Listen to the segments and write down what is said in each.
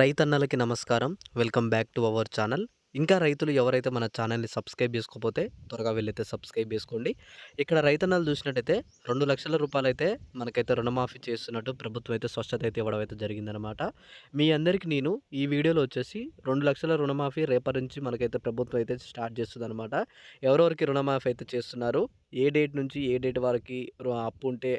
రైతన్నలకి నమస్కారం. Welcome back to our channel. ఇంకా రైతులు ఎవరైతే మన ఛానల్ని సబ్స్క్రైబ్ చేసుకోకపోతే త్వరగా వెళ్ళైతే సబ్స్క్రైబ్ చేసుకోండి. ఇక్కడ రైతన్నలు చూసినట్టయితే రెండు లక్షల రూపాయలు అయితే మనకైతే రుణమాఫీ చేస్తున్నట్టు ప్రభుత్వం అయితే స్పష్టత అయితే ఇవ్వడం అయితే జరిగిందనమాట మీ అందరికీ నేను ఈ వీడియోలో వచ్చేసి రెండు లక్షల రుణమాఫీ రేపటి నుంచి మనకైతే ప్రభుత్వం అయితే స్టార్ట్ చేస్తుంది అనమాట ఎవరెవరికి రుణమాఫీ అయితే చేస్తున్నారు? ఏ డేట్ నుంచి ఏ డేట్ వరకు అప్పు ఉంటే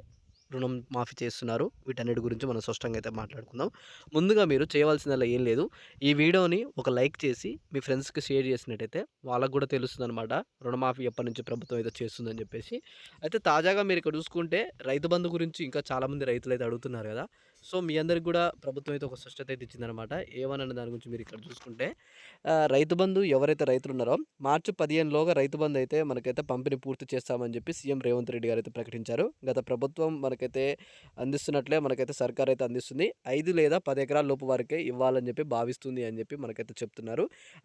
రుణం మాఫీ చేస్తున్నారు. వీటన్నిటి గురించి మనం స్పష్టంగా అయితే మాట్లాడుకుందాం. ముందుగా మీరు చేయవలసిందల్లా ఏం లేదు. ఈ వీడియోని ఒక లైక్ చేసి మీ ఫ్రెండ్స్కి షేర్ చేసినట్టయితే వాళ్ళకు కూడా తెలుస్తుంది అనమాట రుణమాఫీ ఎప్పటి నుంచి ప్రభుత్వం అయితే చేస్తుందని చెప్పేసి. అయితే తాజాగా మీరు ఇక్కడ చూసుకుంటే రైతు బంధు గురించి ఇంకా చాలామంది రైతులు అయితే అడుగుతున్నారు కదా. సో మీ అందరికి కూడా ప్రభుత్వం అయితే ఒక స్పష్టత అయితే ఇచ్చిందనమాట ఏమనన్న దాని గురించి మీరు ఇక్కడ చూసుకుంటే రైతు బంధు ఎవరైతే రైతులు ఉన్నారో మార్చి పదిహేనులోగా రైతు బంధు అయితే మనకైతే పంపిణీ పూర్తి చేస్తామని చెప్పి సీఎం రేవంత్ రెడ్డి గారు అయితే ప్రకటించారు. గత ప్రభుత్వం మనకి మనకైతే అందిస్తున్నట్లే మనకైతే సర్కార్ అయితే అందిస్తుంది. ఐదు లేదా పది ఎకరాల లోపు వారికే ఇవ్వాలని చెప్పి భావిస్తుంది అని చెప్పి మనకైతే చెప్తున్నారు.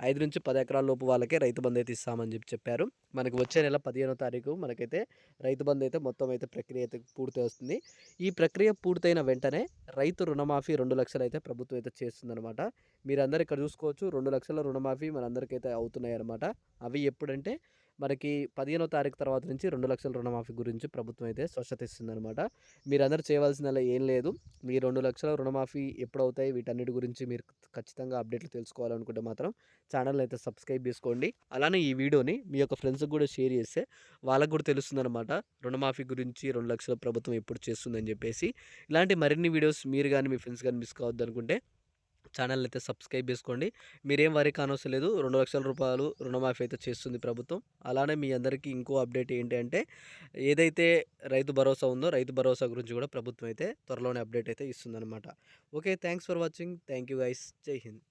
ఐదు నుంచి పది ఎకరాల లోపు వాళ్ళకే రైతు బంధు అయితే ఇస్తామని చెప్పి చెప్పారు. మనకి వచ్చే నెల పదిహేనో తారీఖు మనకైతే రైతు బంధు అయితే మొత్తం అయితే ప్రక్రియ అయితే పూర్తి వస్తుంది ఈ ప్రక్రియ పూర్తయిన వెంటనే రైతు రుణమాఫీ రెండు లక్షలు అయితే ప్రభుత్వం అయితే చేస్తుందన్నమాట. మీరందరూ ఇక్కడ చూసుకోవచ్చు. రెండు లక్షల రుణమాఫీ మనందరికైతే అవుతున్నాయి అనమాట అవి ఎప్పుడంటే మనకి పదిహేనో తారీఖు తర్వాత నుంచి రెండు లక్షల రుణమాఫీ గురించి ప్రభుత్వం అయితే స్వచ్ఛత ఇస్తుందన్నమాట. మీరందరూ చేయవలసిన ఏం లేదు. మీ రెండు లక్షల రుణమాఫీ ఎప్పుడు అవుతాయి వీటన్నిటి గురించి మీరు ఖచ్చితంగా అప్డేట్లు తెలుసుకోవాలనుకుంటే మాత్రం ఛానల్ అయితే సబ్స్క్రైబ్ చేసుకోండి. అలానే ఈ వీడియోని మీ యొక్క ఫ్రెండ్స్కి కూడా షేర్ చేస్తే వాళ్ళకు కూడా తెలుస్తుందన్నమాట. రుణమాఫీ గురించి రెండు లక్షల ప్రభుత్వం ఎప్పుడు చేస్తుందని చెప్పేసి. ఇలాంటి మరిన్ని వీడియోస్ మీరు కానీ మీ ఫ్రెండ్స్ కానీ మిస్ కావద్దు అనుకుంటే ఛానల్ అయితే సబ్స్క్రైబ్ చేసుకోండి. మీరేం వరి కానవసరం లేదు రెండు లక్షల రూపాయలు రుణమాఫీ అయితే చేస్తుంది ప్రభుత్వం. అలానే మీ అందరికీ ఇంకో అప్డేట్ ఏంటి అంటే ఏదైతే రైతు భరోసా ఉందో రైతు భరోసా గురించి కూడా ప్రభుత్వం అయితే త్వరలోనే అప్డేట్ అయితే ఇస్తుందన్నమాట. Okay thanks for watching. Thank you guys. Jai Hind.